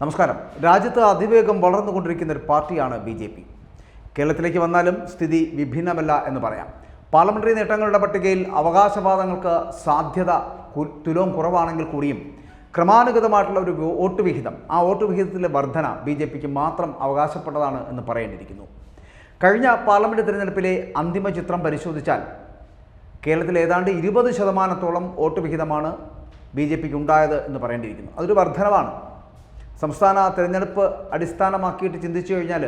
നമസ്കാരം. രാജ്യത്ത് അതിവേഗം വളർന്നുകൊണ്ടിരിക്കുന്ന ഒരു പാർട്ടിയാണ് ബി ജെ പി. കേരളത്തിലേക്ക് വന്നാലും സ്ഥിതി വിഭിന്നമല്ല എന്ന് പറയാം. പാർലമെന്ററി നേട്ടങ്ങളുടെ പട്ടികയിൽ അവകാശവാദങ്ങൾക്ക് സാധ്യത തുലവും കുറവാണെങ്കിൽ കൂടിയും ക്രമാനുഗതമായിട്ടുള്ള ഒരു വോട്ട് വിഹിതം ആ വോട്ട് വിഹിതത്തിലെ വർധന ബി ജെ പിക്ക് മാത്രം അവകാശപ്പെട്ടതാണ് എന്ന് പറയേണ്ടിയിരിക്കുന്നു. കഴിഞ്ഞ പാർലമെന്റ് തിരഞ്ഞെടുപ്പിലെ അന്തിമ ചിത്രം പരിശോധിച്ചാൽ കേരളത്തിൽ ഏതാണ്ട് ഇരുപത് ശതമാനത്തോളം വോട്ട് വിഹിതമാണ് ബി ജെ പിക്ക് ഉണ്ടായത് എന്ന് പറയേണ്ടിയിരിക്കുന്നു. അതൊരു വർധനവാണ്. സംസ്ഥാന തിരഞ്ഞെടുപ്പ് അടിസ്ഥാനമാക്കിയിട്ട് ചിന്തിച്ചു കഴിഞ്ഞാൽ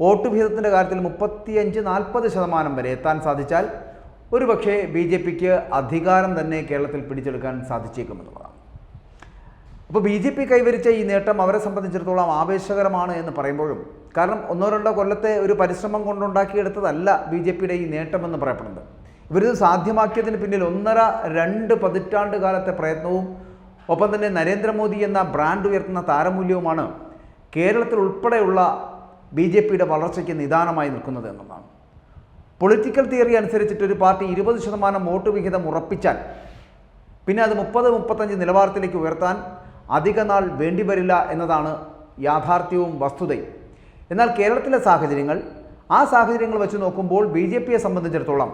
വോട്ട് വിഹിതത്തിന്റെ കാര്യത്തിൽ മുപ്പത്തിയഞ്ച് നാൽപ്പത് ശതമാനം വരെ എത്താൻ സാധിച്ചാൽ ഒരു പക്ഷേ ബി ജെ പിക്ക് അധികാരം തന്നെ കേരളത്തിൽ പിടിച്ചെടുക്കാൻ സാധിച്ചേക്കുമെന്നുള്ളതാണ് അപ്പോൾ ബി ജെ പി കൈവരിച്ച ഈ നേട്ടം അവരെ സംബന്ധിച്ചിടത്തോളം ആവേശകരമാണ് എന്ന് പറയുമ്പോഴും കാരണം ഒന്നോ രണ്ടോ കൊല്ലത്തെ ഒരു പരിശ്രമം കൊണ്ടുണ്ടാക്കിയെടുത്തതല്ല ബി ജെ പിയുടെ ഈ നേട്ടമെന്ന് പറയപ്പെടുന്നത്. ഇവരിത് സാധ്യമാക്കിയതിന് പിന്നിൽ ഒന്നര രണ്ട് പതിറ്റാണ്ട് കാലത്തെ പ്രയത്നവും ഒപ്പം തന്നെ നരേന്ദ്രമോദി എന്ന ബ്രാൻഡ് ഉയർത്തുന്ന താരമൂല്യവുമാണ് കേരളത്തിൽ ഉൾപ്പെടെയുള്ള ബി ജെ പിയുടെ വളർച്ചയ്ക്ക് നിദാനമായി നിൽക്കുന്നത് എന്നതാണ്. പൊളിറ്റിക്കൽ തിയറി അനുസരിച്ചിട്ട് ഒരു പാർട്ടി ഇരുപത് ശതമാനം വോട്ട് വിഹിതം ഉറപ്പിച്ചാൽ പിന്നെ അത് മുപ്പത് മുപ്പത്തഞ്ച് നിലവാരത്തിലേക്ക് ഉയർത്താൻ അധിക നാൾ വേണ്ടിവരില്ല എന്നതാണ് യാഥാർത്ഥ്യവും വസ്തുതയും. എന്നാൽ കേരളത്തിലെ സാഹചര്യങ്ങൾ ആ സാഹചര്യങ്ങൾ വെച്ച് നോക്കുമ്പോൾ ബി ജെ പിയെ സംബന്ധിച്ചിടത്തോളം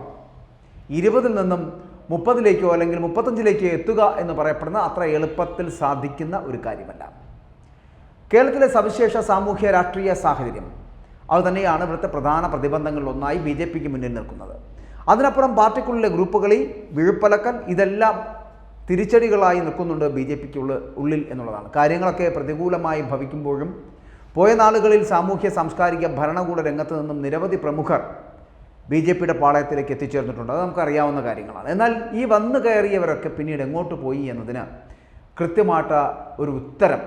ഇരുപതിൽ നിന്നും മുപ്പതിലേക്കോ അല്ലെങ്കിൽ മുപ്പത്തഞ്ചിലേക്കോ എത്തുക എന്ന് പറയപ്പെടുന്ന അത്ര എളുപ്പത്തിൽ സാധിക്കുന്ന ഒരു കാര്യമല്ല. കേരളത്തിലെ സവിശേഷ സാമൂഹ്യ രാഷ്ട്രീയ സാഹചര്യം. അതുതന്നെയാണ് ഇവിടുത്തെ പ്രധാന പ്രതിബന്ധങ്ങളിലൊന്നായി ബി ജെ പിക്ക് മുന്നിൽ നിൽക്കുന്നത്. അതിനപ്പുറം പാർട്ടിക്കുള്ളിലെ ഗ്രൂപ്പുകളിൽ വിഴുപ്പലക്കൽ ഇതെല്ലാം തിരിച്ചടികളായി നിൽക്കുന്നുണ്ട് ബി ജെ പിക്ക് ഉള്ളിൽ എന്നുള്ളതാണ്. കാര്യങ്ങളൊക്കെ പ്രതികൂലമായി ഭവിക്കുമ്പോഴും പോയ നാളുകളിൽ സാമൂഹ്യ സാംസ്കാരിക ഭരണകൂട രംഗത്ത് നിന്നും നിരവധി പ്രമുഖർ ബി ജെ പിയുടെ പാളയത്തിലേക്ക് എത്തിച്ചേർന്നിട്ടുണ്ട്. അത് നമുക്കറിയാവുന്ന കാര്യങ്ങളാണ്. എന്നാൽ ഈ വന്നു കയറിയവരൊക്കെ പിന്നീട് എങ്ങോട്ട് പോയി എന്നതിന് കൃത്യമായിട്ട് ഒരു ഉത്തരം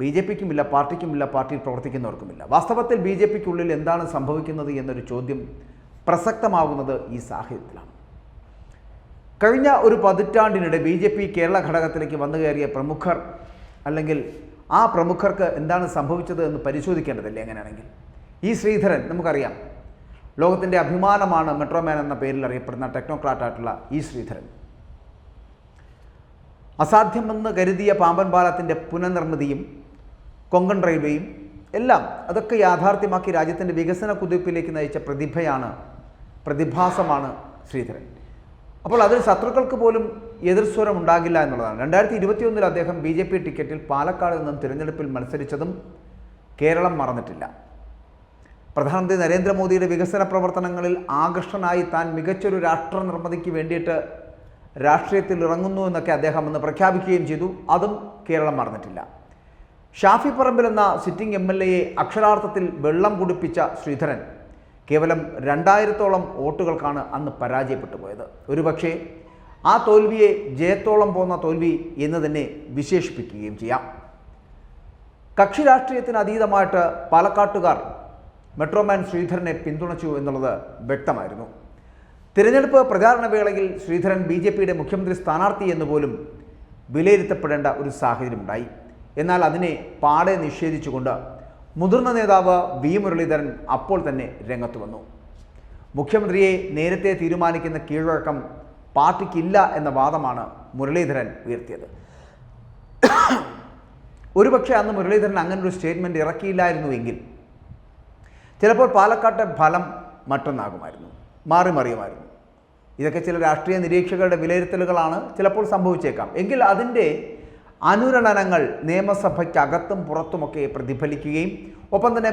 ബി ജെ പിക്കുമില്ല പാർട്ടിക്കുമില്ല പാർട്ടിയിൽ പ്രവർത്തിക്കുന്നവർക്കുമില്ല. വാസ്തവത്തിൽ ബി ജെ പിക്കുള്ളിൽ എന്താണ് സംഭവിക്കുന്നത് എന്നൊരു ചോദ്യം പ്രസക്തമാകുന്നത് ഈ സാഹചര്യത്തിലാണ്. കഴിഞ്ഞ ഒരു പതിറ്റാണ്ടിനിടെ ബി ജെ പി കേരള ഘടകത്തിലേക്ക് വന്നു കയറിയ പ്രമുഖർ അല്ലെങ്കിൽ ആ പ്രമുഖർക്ക് എന്താണ് സംഭവിച്ചത് എന്ന് പരിശോധിക്കേണ്ടതല്ലേ എങ്ങനെയാണെങ്കിൽ ഈ ശ്രീധരൻ നമുക്കറിയാം ലോകത്തിന്റെ അഭിമാനമാണ് മെട്രോമാൻ എന്ന പേരിൽ അറിയപ്പെടുന്ന ടെക്നോക്രാറ്റായിട്ടുള്ള ഈ ശ്രീധരൻ. അസാധ്യമെന്ന് കരുതിയ പാമ്പൻ പാലത്തിന്റെ പുനർനിർമ്മിതിയും കൊങ്കൺ റെയിൽവേയും എല്ലാം അതൊക്കെ യാഥാർത്ഥ്യമാക്കി രാജ്യത്തിന്റെ വികസന കുതിപ്പിലേക്ക് നയിച്ച പ്രതിഭയാണ് പ്രതിഭാസമാണ് ശ്രീധരൻ. അപ്പോൾ അതിൽ ശത്രുക്കൾക്ക് പോലും എതിർസ്വരം ഉണ്ടാകില്ല എന്നുള്ളതാണ്. രണ്ടായിരത്തി ഇരുപത്തിയൊന്നിൽ അദ്ദേഹം ബി ജെ പി ടിക്കറ്റിൽ പാലക്കാട് നിന്നും തിരഞ്ഞെടുപ്പിൽ മത്സരിച്ചതും കേരളം മറന്നിട്ടില്ല. പ്രധാനമന്ത്രി നരേന്ദ്രമോദിയുടെ വികസന പ്രവർത്തനങ്ങളിൽ ആകൃഷ്ടനായി താൻ മികച്ചൊരു രാഷ്ട്ര നിർമ്മിതിക്ക് വേണ്ടിയിട്ട് രാഷ്ട്രീയത്തിൽ ഇറങ്ങുന്നു എന്നൊക്കെ അദ്ദേഹം അന്ന് പ്രഖ്യാപിക്കുകയും ചെയ്തു. അതും കേരളം മറന്നിട്ടില്ല. ഷാഫി പറമ്പിൽ എന്ന സിറ്റിംഗ് എം എൽ എയെ അക്ഷരാർത്ഥത്തിൽ വെള്ളം കുടിപ്പിച്ച ശ്രീധരൻ കേവലം രണ്ടായിരത്തോളം വോട്ടുകൾക്കാണ് അന്ന് പരാജയപ്പെട്ടു പോയത് ഒരുപക്ഷെ ആ തോൽവിയെ ജയത്തോളം പോന്ന തോൽവി എന്ന് തന്നെ വിശേഷിപ്പിക്കുകയും ചെയ്യാം. കക്ഷി രാഷ്ട്രീയത്തിന് അതീതമായിട്ട് പാലക്കാട്ടുകാർ മെട്രോമാൻ ശ്രീധരനെ പിന്തുണച്ചു എന്നുള്ളത് വ്യക്തമായിരുന്നു. തിരഞ്ഞെടുപ്പ് പ്രചാരണ വേളയിൽ ശ്രീധരൻ ബി ജെ പിയുടെ മുഖ്യമന്ത്രി സ്ഥാനാർത്ഥി എന്ന് പോലും വിലയിരുത്തപ്പെടേണ്ട ഒരു സാഹചര്യമുണ്ടായി. എന്നാൽ അതിനെ പാടെ നിഷേധിച്ചുകൊണ്ട് മുതിർന്ന നേതാവ് വി മുരളീധരൻ അപ്പോൾ തന്നെ രംഗത്ത് വന്നു. മുഖ്യമന്ത്രിയെ നേരത്തെ തീരുമാനിക്കുന്ന കീഴ്വഴക്കം പാർട്ടിക്കില്ല എന്ന വാദമാണ് മുരളീധരൻ ഉയർത്തിയത്. ഒരുപക്ഷെ അന്ന് മുരളീധരൻ അങ്ങനൊരു സ്റ്റേറ്റ്മെന്റ് ഇറക്കിയില്ലായിരുന്നുവെങ്കിൽ ചിലപ്പോൾ പാലക്കാട്ടെ ഫലം മറ്റൊന്നാകുമായിരുന്നു മാറി മറിയുമായിരുന്നു. ഇതൊക്കെ ചില രാഷ്ട്രീയ നിരീക്ഷകരുടെ വിലയിരുത്തലുകളാണ് ചിലപ്പോൾ സംഭവിച്ചേക്കാം. എങ്കിൽ അതിന്റെ അനുരണനങ്ങൾ നിയമസഭയ്ക്കകത്തും പുറത്തുമൊക്കെ പ്രതിഫലിക്കുകയും ഒപ്പം തന്നെ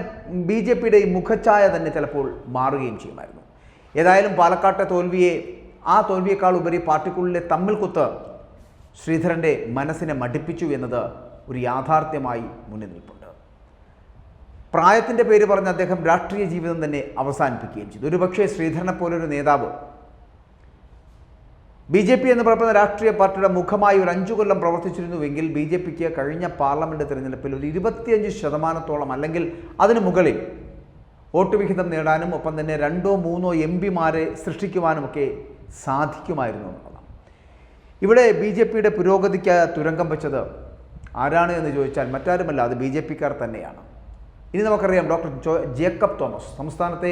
ബി ജെ പിയുടെ ഈ മുഖഛായ തന്നെ ചിലപ്പോൾ മാറുകയും ചെയ്യുമായിരുന്നു. ഏതായാലും പാലക്കാട്ടെ തോൽവിയെ ആ തോൽവിയേക്കാൾ ഉപരി പാർട്ടിക്കുള്ളിലെ തമ്മിൽ കുത്ത് ശ്രീധരന്റെ മനസ്സിനെ മടിപ്പിച്ചു എന്നത് ഒരു യാഥാർത്ഥ്യമായി മുന്നിൽ നിൽപ്പുണ്ട്. പ്രായത്തിന്റെ പേര് പറഞ്ഞ് അദ്ദേഹം രാഷ്ട്രീയ ജീവിതം തന്നെ അവസാനിപ്പിക്കുകയും ചെയ്തു. ഒരുപക്ഷേ ശ്രീധരനെ പോലൊരു നേതാവ് ബി ജെ പി എന്ന് പറയുന്ന രാഷ്ട്രീയ പാർട്ടിയുടെ മുഖമായി ഒരു അഞ്ചു കൊല്ലം പ്രവർത്തിച്ചിരുന്നുവെങ്കിൽ ബി ജെ പിക്ക് കഴിഞ്ഞ പാർലമെന്റ് തിരഞ്ഞെടുപ്പിൽ ഒരു ഇരുപത്തിയഞ്ച് ശതമാനത്തോളം അല്ലെങ്കിൽ അതിന് മുകളിൽ വോട്ട് വിഹിതം നേടാനും ഒപ്പം തന്നെ രണ്ടോ മൂന്നോ എം പിമാരെ സൃഷ്ടിക്കുവാനുമൊക്കെ സാധിക്കുമായിരുന്നു എന്നുള്ളതാണ്. ഇവിടെ ബി ജെ പിയുടെ പുരോഗതിക്ക് തുരങ്കം വെച്ചത് ആരാണ് എന്ന് ചോദിച്ചാൽ മറ്റാരുമല്ല അത് ബി ജെ പിക്കാർ തന്നെയാണ്. ഇനി നമുക്കറിയാം ഡോക്ടർ ജേക്കബ് തോമസ് സംസ്ഥാനത്തെ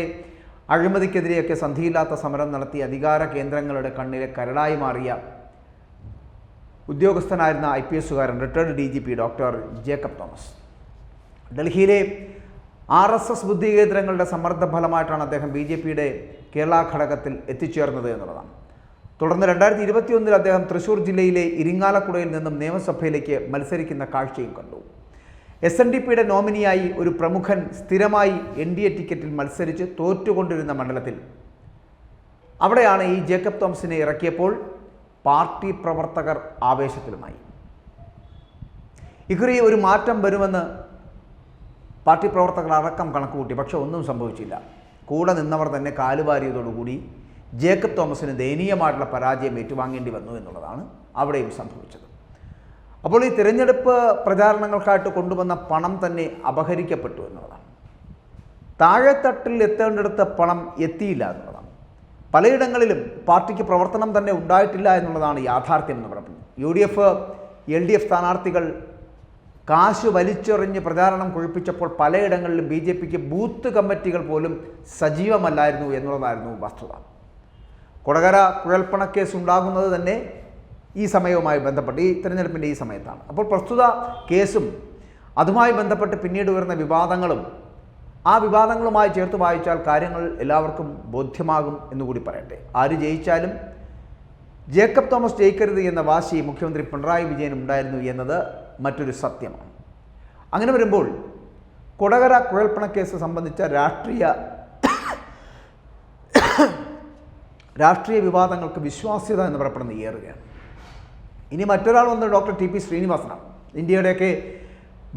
അഴിമതിക്കെതിരെയൊക്കെ സന്ധിയില്ലാത്ത സമരം നടത്തി അധികാര കേന്ദ്രങ്ങളുടെ കണ്ണിലെ കരടായി മാറിയ ഉദ്യോഗസ്ഥനായിരുന്ന I P എസുകാരൻ retired D G P doctor Jacob Thomas. ഡൽഹിയിലെ ആർ എസ് എസ് ബുദ്ധി കേന്ദ്രങ്ങളുടെ സമ്മർദ്ദ ഫലമായിട്ടാണ് അദ്ദേഹം ബി ജെ പിയുടെ കേരള ഘടകത്തിൽ എത്തിച്ചേർന്നത് എന്നുള്ളതാണ്. തുടർന്ന് രണ്ടായിരത്തി ഇരുപത്തിയൊന്നിൽ അദ്ദേഹം തൃശൂർ ജില്ലയിലെ ഇരിങ്ങാലക്കുടയിൽ നിന്നും നിയമസഭയിലേക്ക് മത്സരിക്കുന്ന കാഴ്ചയും കണ്ടു. എസ് എൻ ഡി പിയുടെ നോമിനിയായി ഒരു പ്രമുഖൻ സ്ഥിരമായി എൻ ഡി എ ടിക്കറ്റിൽ മത്സരിച്ച് തോറ്റുകൊണ്ടിരുന്ന മണ്ഡലത്തിൽ. അവിടെയാണ് ഈ ജേക്കബ് തോമസിനെ ഇറക്കിയപ്പോൾ പാർട്ടി പ്രവർത്തകർ ആവേശത്തിലുമായി. ഇക്കുറി ഒരു മാറ്റം വരുമെന്ന് പാർട്ടി പ്രവർത്തകർ അടക്കം കണക്കുകൂട്ടി പക്ഷെ ഒന്നും സംഭവിച്ചില്ല. കൂടെ നിന്നവർ തന്നെ കാലുവാരിയതോടുകൂടി ജേക്കബ് തോമസിന് ദയനീയമായിട്ടുള്ള പരാജയം ഏറ്റുവാങ്ങേണ്ടി വന്നു എന്നുള്ളതാണ് അവിടെയും സംഭവിച്ചത്. അപ്പോൾ ഈ തിരഞ്ഞെടുപ്പ് പ്രചാരണങ്ങൾക്കായിട്ട് കൊണ്ടുവന്ന പണം തന്നെ അപഹരിക്കപ്പെട്ടു എന്നുള്ളതാണ്. താഴെത്തട്ടിൽ എത്തേണ്ടിടത്ത് പണം എത്തിയില്ല എന്നുള്ളതാണ്. പലയിടങ്ങളിലും പാർട്ടിക്ക് പ്രവർത്തനം തന്നെ ഉണ്ടായിട്ടില്ല എന്നുള്ളതാണ് യാഥാർത്ഥ്യം എന്ന് പറയുന്നത്. U D F L D F സ്ഥാനാർത്ഥികൾ കാശ് വലിച്ചെറിഞ്ഞ് പ്രചാരണം കുഴിപ്പിച്ചപ്പോൾ പലയിടങ്ങളിലും ബി ജെ പിക്ക് ബൂത്ത് കമ്മിറ്റികൾ പോലും സജീവമല്ലായിരുന്നു എന്നുള്ളതായിരുന്നു വസ്തുത. കൊടകര കുഴൽപ്പണക്കേസ് ഉണ്ടാകുന്നത് തന്നെ ഈ സമയവുമായി ബന്ധപ്പെട്ട് ഈ തിരഞ്ഞെടുപ്പിന്റെ ഈ സമയത്താണ്. അപ്പോൾ പ്രസ്തുത കേസും അതുമായി ബന്ധപ്പെട്ട് പിന്നീട് വരുന്ന വിവാദങ്ങളും ആ വിവാദങ്ങളുമായി ചേർത്ത് വായിച്ചാൽ കാര്യങ്ങൾ എല്ലാവർക്കും ബോധ്യമാകും എന്നുകൂടി പറയട്ടെ. ആര് ജയിച്ചാലും ജേക്കബ് തോമസ് ജയിക്കരുത് എന്ന വാശി മുഖ്യമന്ത്രി പിണറായി വിജയൻ ഉണ്ടായിരുന്നു എന്നത് മറ്റൊരു സത്യമാണ്. അങ്ങനെ വരുമ്പോൾ കൊടകര കുഴൽപ്പണക്കേസ് സംബന്ധിച്ച രാഷ്ട്രീയ രാഷ്ട്രീയ വിവാദങ്ങൾക്ക് വിശ്വാസ്യത എന്ന് പറയപ്പെടുന്ന ഏറുകയാണ്. ഇനി മറ്റൊരാൾ വന്നത് ഡോക്ടർ ടി പി ശ്രീനിവാസനാണ്. ഇന്ത്യയുടെയൊക്കെ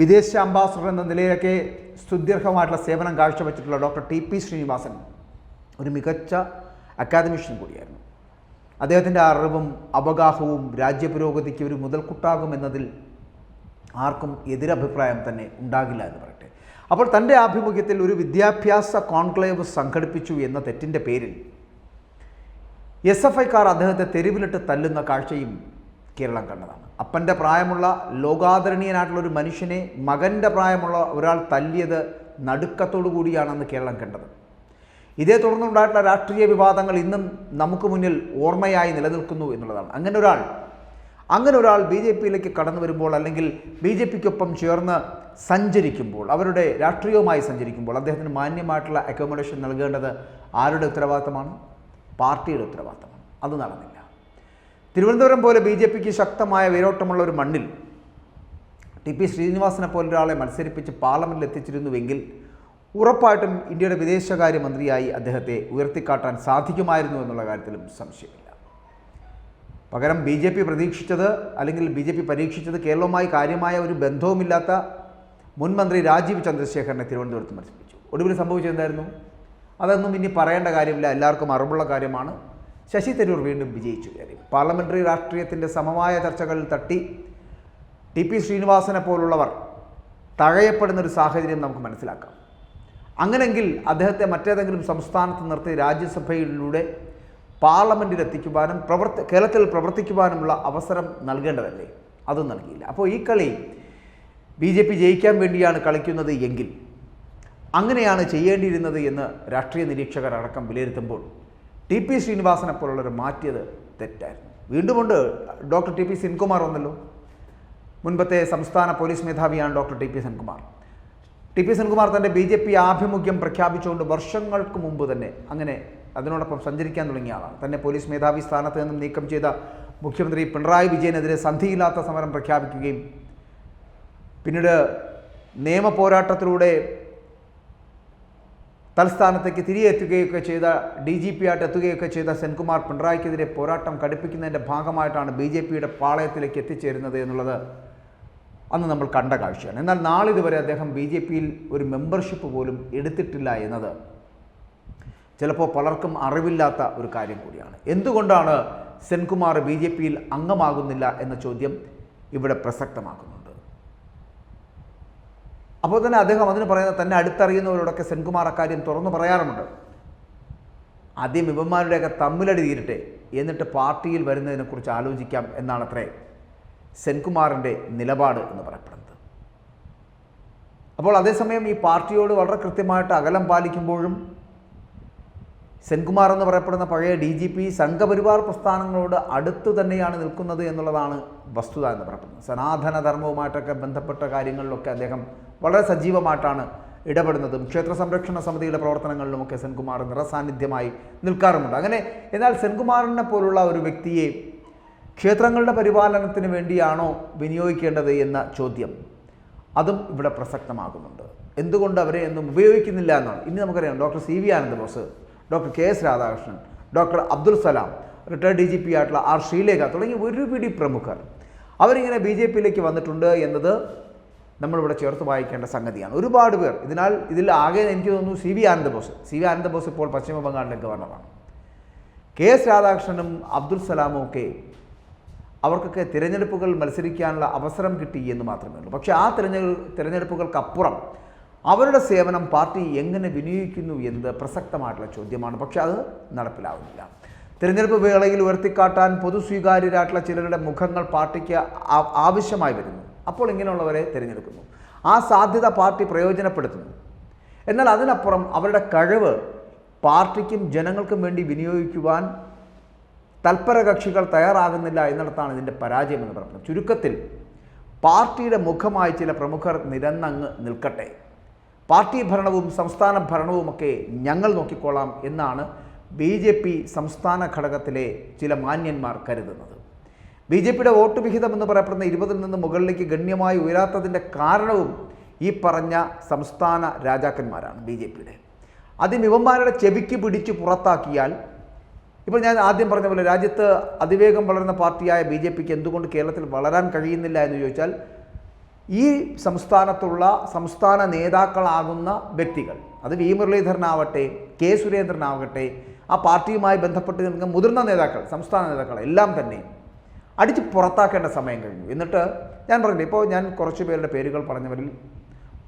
വിദേശ അംബാസഡർ എന്ന നിലയിലൊക്കെ സ്തുദീർഘമായിട്ടുള്ള സേവനം കാഴ്ചവെച്ചിട്ടുള്ള ഡോക്ടർ ടി പി ശ്രീനിവാസൻ ഒരു മികച്ച അക്കാദമിഷ്യൻ കൂടിയായിരുന്നു. അദ്ദേഹത്തിന്റെ അറിവും അവഗാഹവും രാജ്യപുരോഗതിക്ക് ഒരു മുതൽക്കുട്ടാകും എന്നതിൽ ആർക്കും എതിരഭിപ്രായം തന്നെ ഉണ്ടാകില്ല എന്ന് പറയട്ടെ. അപ്പോൾ തന്റെ ആഭിമുഖ്യത്തിൽ ഒരു വിദ്യാഭ്യാസ കോൺക്ലേവ് സംഘടിപ്പിച്ചു എന്ന തെറ്റിന്റെ പേരിൽ എസ് എഫ് ഐക്കാർ അദ്ദേഹത്തെ തെരുവിലിട്ട് തല്ലുന്ന കാഴ്ചയും കേരളം കണ്ടതാണ്. അപ്പന്റെ പ്രായമുള്ള ലോകാദരണീയനായിട്ടുള്ള ഒരു മനുഷ്യനെ മകന്റെ പ്രായമുള്ള ഒരാൾ തല്ലിയത് നടുക്കത്തോടു കൂടിയാണെന്ന് കേരളം കണ്ടത്. ഇതേ തുടർന്നുണ്ടായിട്ടുള്ള രാഷ്ട്രീയ വിവാദങ്ങൾ ഇന്നും നമുക്ക് മുന്നിൽ ഓർമ്മയായി നിലനിൽക്കുന്നു എന്നുള്ളതാണ്. അങ്ങനെ ഒരാൾ അങ്ങനെ ഒരാൾ ബി ജെ പിയിലേക്ക് കടന്നു വരുമ്പോൾ അല്ലെങ്കിൽ ബി ജെ പിക്കൊപ്പം ചേർന്ന് സഞ്ചരിക്കുമ്പോൾ അവരുടെ രാഷ്ട്രീയവുമായി സഞ്ചരിക്കുമ്പോൾ അദ്ദേഹത്തിന് മാന്യമായിട്ടുള്ള അക്കോമഡേഷൻ നൽകേണ്ടത് ആരുടെ ഉത്തരവാദിത്തമാണ്? പാർട്ടിയുടെ ഉത്തരവാദിത്തമാണ്. അത് നടന്നില്ല. തിരുവനന്തപുരം പോലെ ബി ജെ പിക്ക് ശക്തമായ വേരോട്ടമുള്ള ഒരു മണ്ണിൽ ടി പി ശ്രീനിവാസനെ പോലൊരാളെ മത്സരിപ്പിച്ച് പാർലമെന്റിൽ എത്തിച്ചിരുന്നുവെങ്കിൽ ഉറപ്പായിട്ടും ഇന്ത്യയുടെ വിദേശകാര്യമന്ത്രിയായി അദ്ദേഹത്തെ ഉയർത്തിക്കാട്ടാൻ സാധിക്കുമായിരുന്നു എന്നുള്ള കാര്യത്തിലും സംശയമില്ല. പകരം ബി ജെ പി പ്രതീക്ഷിച്ചത് അല്ലെങ്കിൽ ബി ജെ പി പരീക്ഷിച്ചത് കേരളവുമായി കാര്യമായ ഒരു ബന്ധവുമില്ലാത്ത മുൻമന്ത്രി രാജീവ് ചന്ദ്രശേഖരനെ തിരുവനന്തപുരത്ത് മത്സരിപ്പിച്ചു. ഒടുവിൽ സംഭവിച്ചത് എന്തായിരുന്നു? അതൊന്നും ഇനി പറയേണ്ട കാര്യമില്ല. എല്ലാവർക്കും അറിവുള്ള കാര്യമാണ്. ശശി തരൂർ വീണ്ടും വിജയിച്ചു കയറി. പാർലമെന്ററി രാഷ്ട്രീയത്തിന്റെ സമമായ ചർച്ചകളിൽ തട്ടി ടി പി ശ്രീനിവാസനെ പോലുള്ളവർ തഴയപ്പെടുന്ന ഒരു സാഹചര്യം നമുക്ക് മനസ്സിലാക്കാം. അങ്ങനെങ്കിൽ അദ്ദേഹത്തെ മറ്റേതെങ്കിലും സംസ്ഥാനത്ത് നിർത്തി രാജ്യസഭയിലൂടെ പാർലമെന്റിൽ എത്തിക്കുവാനും പ്രവർത്തി കേരളത്തിൽ പ്രവർത്തിക്കുവാനുമുള്ള അവസരം നൽകേണ്ടതല്ലേ? അതും നൽകിയില്ല. അപ്പോൾ ഈ കളി ബി ജെ പി ജയിക്കാൻ വേണ്ടിയാണ് കളിക്കുന്നത് എങ്കിൽ അങ്ങനെയാണ് ചെയ്യേണ്ടിയിരുന്നത് എന്ന് രാഷ്ട്രീയ നിരീക്ഷകർ അടക്കം വിലയിരുത്തുമ്പോൾ ടി പി ശ്രീനിവാസനെ പോലുള്ളവർ മാറ്റിയത് തെറ്റായിരുന്നു. വീണ്ടുമുണ്ട് ഡോക്ടർ ടി പി സെൻകുമാർ വന്നല്ലോ. മുൻപത്തെ സംസ്ഥാന police മേധാവിയാണ് doctor T P Senkumar. T P Senkumar തന്റെ ബി ജെ പി ആഭിമുഖ്യം പ്രഖ്യാപിച്ചുകൊണ്ട് വർഷങ്ങൾക്ക് മുമ്പ് തന്നെ അങ്ങനെ അതിനോടൊപ്പം സഞ്ചരിക്കാൻ തുടങ്ങിയ ആളാണ്. തന്നെ പോലീസ് മേധാവി സ്ഥാനത്ത് നിന്നും നീക്കം ചെയ്ത മുഖ്യമന്ത്രി പിണറായി വിജയനെതിരെ സന്ധിയില്ലാത്ത സമരം പ്രഖ്യാപിക്കുകയും പിന്നീട് നിയമ പോരാട്ടത്തിലൂടെ തൽസ്ഥാനത്തേക്ക് തിരികെ എത്തുകയൊക്കെ ചെയ്ത ഡി ജി പി ആയിട്ട് എത്തുകയൊക്കെ ചെയ്ത സെൻകുമാർ പിണറായിക്കെതിരെ പോരാട്ടം കടുപ്പിക്കുന്നതിന്റെ ഭാഗമായിട്ടാണ് ബി ജെ പിയുടെ പാളയത്തിലേക്ക് എത്തിച്ചേരുന്നത് എന്നുള്ളത് അന്ന് നമ്മൾ കണ്ട കാഴ്ചയാണ്. എന്നാൽ നാളിതുവരെ അദ്ദേഹം ബി ജെ പിയിൽ ഒരു മെമ്പർഷിപ്പ് പോലും എടുത്തിട്ടില്ല എന്നത് ചിലപ്പോൾ പലർക്കും അറിവില്ലാത്ത ഒരു കാര്യം കൂടിയാണ്. എന്തുകൊണ്ടാണ് സെൻകുമാർ ബി ജെ പിയിൽ അംഗമാകുന്നില്ല എന്ന ചോദ്യം ഇവിടെ പ്രസക്തമാക്കുന്നുണ്ട് അപ്പോൾ തന്നെ അദ്ദേഹം അതിന് പറയുന്നത് തന്നെ അടുത്തറിയുന്നവരോടൊക്കെ സെൻകുമാർ അക്കാര്യം തുറന്നു പറയാറുമുണ്ട്. ആദ്യം ഇവന്മാരുടെയൊക്കെ തമ്മിലടി തീരട്ടെ എന്നിട്ട് പാർട്ടിയിൽ വരുന്നതിനെക്കുറിച്ച് ആലോചിക്കാം എന്നാണ് അത്രേ സെൻകുമാറിന്റെ നിലപാട് എന്ന് പറയപ്പെടുന്നത്. അപ്പോൾ അതേസമയം ഈ പാർട്ടിയോട് വളരെ കൃത്യമായിട്ട് അകലം പാലിക്കുമ്പോഴും സെൻകുമാർ എന്ന് പറയപ്പെടുന്ന പഴയ ഡി ജി പി സംഘപരിവാർ പ്രസ്ഥാനങ്ങളോട് അടുത്തു തന്നെയാണ് നിൽക്കുന്നത് എന്നുള്ളതാണ് വസ്തുത എന്ന് പറയപ്പെടുന്നത്. സനാതനധർമ്മവുമായിട്ടൊക്കെ ബന്ധപ്പെട്ട കാര്യങ്ങളിലൊക്കെ അദ്ദേഹം വളരെ സജീവമായിട്ടാണ് ഇടപെടുന്നതും. ക്ഷേത്ര സംരക്ഷണ സമിതിയുടെ പ്രവർത്തനങ്ങളിലുമൊക്കെ സെൻകുമാർ നിറസാന്നിധ്യമായി നിൽക്കാറുമുണ്ട്. അങ്ങനെ എന്നാൽ സെൻകുമാറിനെ പോലുള്ള ഒരു വ്യക്തിയെ ക്ഷേത്രങ്ങളുടെ പരിപാലനത്തിന് വേണ്ടിയാണോ വിനിയോഗിക്കേണ്ടത് എന്ന ചോദ്യം അതും ഇവിടെ പ്രസക്തമാകുന്നുണ്ട്. എന്തുകൊണ്ട് അവരെ എന്നും ഉപയോഗിക്കുന്നില്ല എന്നാണ്. ഇനി നമുക്കറിയാം. Doctor C V Ananda Bose doctor K S Radhakrishnan doctor Abdul Salam retired D G P ആയിട്ടുള്ള ആർ ശ്രീലേഖ തുടങ്ങി ഒരു പിടി പ്രമുഖർ. അവരിങ്ങനെ ബി ജെ പിയിലേക്ക് വന്നിട്ടുണ്ട് എന്നത് നമ്മളിവിടെ ചേർത്ത് വായിക്കേണ്ട സംഗതിയാണ്. ഒരുപാട് പേർ ഇതിനാൽ ഇതിൽ ആകെ എനിക്ക് തോന്നുന്നു C V Anandabose C V Anandabose ഇപ്പോൾ പശ്ചിമ ബംഗാളിലെ ഗവർണറാണ് കെ എസ് രാധാകൃഷ്ണനും അബ്ദുൽ സലാമും ഒക്കെ അവർക്കൊക്കെ തിരഞ്ഞെടുപ്പുകൾ മത്സരിക്കാനുള്ള അവസരം കിട്ടി എന്ന് മാത്രമേ ഉള്ളൂ. പക്ഷേ ആ തിരഞ്ഞെടു തിരഞ്ഞെടുപ്പുകൾക്കപ്പുറം അവരുടെ സേവനം പാർട്ടി എങ്ങനെ വിനിയോഗിക്കുന്നു എന്നത് പ്രസക്തമായിട്ടുള്ള ചോദ്യമാണ്. പക്ഷേ അത് നടപ്പിലാവുന്നില്ല. തിരഞ്ഞെടുപ്പ് വേളയിൽ ഉയർത്തിക്കാട്ടാൻ പൊതുസ്വീകാര്യരായിട്ടുള്ള ചിലരുടെ മുഖങ്ങൾ പാർട്ടിക്ക് ആവശ്യമായി വരുന്നു. അപ്പോൾ ഇങ്ങനെയുള്ളവരെ തിരഞ്ഞെടുക്കുന്നു. ആ സാധ്യത പാർട്ടി പ്രയോജനപ്പെടുത്തുന്നു. എന്നാൽ അതിനപ്പുറം അവരുടെ കഴിവ് പാർട്ടിക്കും ജനങ്ങൾക്കും വേണ്ടി വിനിയോഗിക്കുവാൻ തൽപര കക്ഷികൾ തയ്യാറാകുന്നില്ല എന്നിടത്താണ് ഇതിന്റെ പരാജയം എന്ന് പറയുന്നത് ചുരുക്കത്തിൽ പാർട്ടിയുടെ മുഖമായി ചില പ്രമുഖർ നിരന്നങ്ങ് നിൽക്കട്ടെ. പാർട്ടി ഭരണവും സംസ്ഥാന ഭരണവുമൊക്കെ ഞങ്ങൾ നോക്കിക്കോളാം എന്നാണ് ബി സംസ്ഥാന ഘടകത്തിലെ ചില മാന്യന്മാർ കരുതുന്നത്. ബി ജെ പിയുടെ വോട്ട് വിഹിതം എന്ന് പറയപ്പെടുന്ന ഇരുപതിൽ നിന്ന് മുകളിലേക്ക് ഗണ്യമായി ഉയരാത്തതിന്റെ കാരണവും ഈ പറഞ്ഞ സംസ്ഥാന രാജാക്കന്മാരാണ് ബി ജെ പിയുടെ. ആദ്യം ഇവന്മാരുടെ ചെവിക്ക് പിടിച്ച് പുറത്താക്കിയാൽ ഇപ്പോൾ ഞാൻ ആദ്യം പറഞ്ഞ പോലെ രാജ്യത്ത് അതിവേഗം വളരുന്ന പാർട്ടിയായ ബി ജെ പിക്ക് എന്തുകൊണ്ട് കേരളത്തിൽ വളരാൻ കഴിയുന്നില്ല എന്ന് ചോദിച്ചാൽ ഈ സംസ്ഥാനത്തുള്ള സംസ്ഥാന നേതാക്കളാകുന്ന വ്യക്തികൾ അത് വി മുരളീധരനാവട്ടെ കെ സുരേന്ദ്രനാവട്ടെ ആ പാർട്ടിയുമായി ബന്ധപ്പെട്ട് നിൽക്കുന്ന മുതിർന്ന നേതാക്കൾ സംസ്ഥാന നേതാക്കൾ എല്ലാം തന്നെ അടിച്ച് പുറത്താക്കേണ്ട സമയം കഴിഞ്ഞു. എന്നിട്ട് ഞാൻ പറഞ്ഞില്ല ഇപ്പോൾ ഞാൻ കുറച്ച് പേരുടെ പേരുകൾ പറഞ്ഞവരിൽ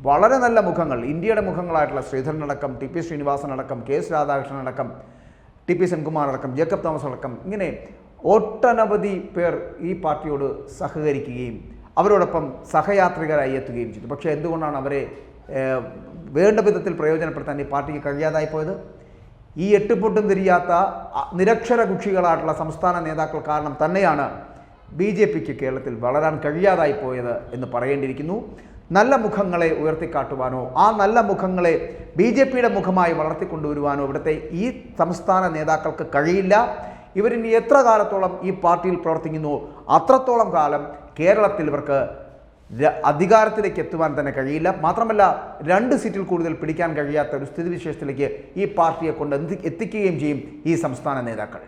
വളരെ നല്ല മുഖങ്ങൾ ഇന്ത്യയുടെ മുഖങ്ങളായിട്ടുള്ള ശ്രീധരനടക്കം ടി പി ശ്രീനിവാസൻ അടക്കം കെ എസ് രാധാകൃഷ്ണൻ അടക്കം ടി പി സെൻകുമാർ അടക്കം ജേക്കബ് തോമസ് അടക്കം ഇങ്ങനെ ഒട്ടനവധി പേർ ഈ പാർട്ടിയോട് സഹകരിക്കുകയും അവരോടൊപ്പം സഹയാത്രികരായി എത്തുകയും ചെയ്തു. പക്ഷേ എന്തുകൊണ്ടാണ് അവരെ വേണ്ട വിധത്തിൽ പ്രയോജനപ്പെടുത്താൻ ഈ പാർട്ടിക്ക് കഴിയാതായി പോയത്? ഈ എട്ടുപൊട്ടും തിരിയാത്ത നിരക്ഷര കുക്ഷികളായിട്ടുള്ള സംസ്ഥാന നേതാക്കൾ കാരണം തന്നെയാണ് ബി ജെ പിക്ക് കേരളത്തിൽ വളരാൻ കഴിയാതായി പോയത് എന്ന് പറയേണ്ടിയിരിക്കുന്നു. നല്ല മുഖങ്ങളെ ഉയർത്തിക്കാട്ടുവാനോ ആ നല്ല മുഖങ്ങളെ ബി ജെ പിയുടെ മുഖമായി വളർത്തിക്കൊണ്ടുവരുവാനോ ഇവിടുത്തെ ഈ സംസ്ഥാന നേതാക്കൾക്ക് കഴിയില്ല. ഇവരിനി എത്ര കാലത്തോളം ഈ പാർട്ടിയിൽ പ്രവർത്തിക്കുന്നു? അത്രത്തോളം കാലം കേരളത്തിൽ ഇവർക്ക് അധികാരത്തിലേക്ക് എത്തുവാൻ തന്നെ കഴിയില്ല. മാത്രമല്ല രണ്ട് സീറ്റിൽ കൂടുതൽ പിടിക്കാൻ കഴിയാത്ത ഒരു സ്ഥിതിവിശേഷത്തിലേക്ക് ഈ പാർട്ടിയെ കൊണ്ട് എത്തിക്കുകയും ചെയ്യും ഈ സംസ്ഥാന നേതാക്കൾ.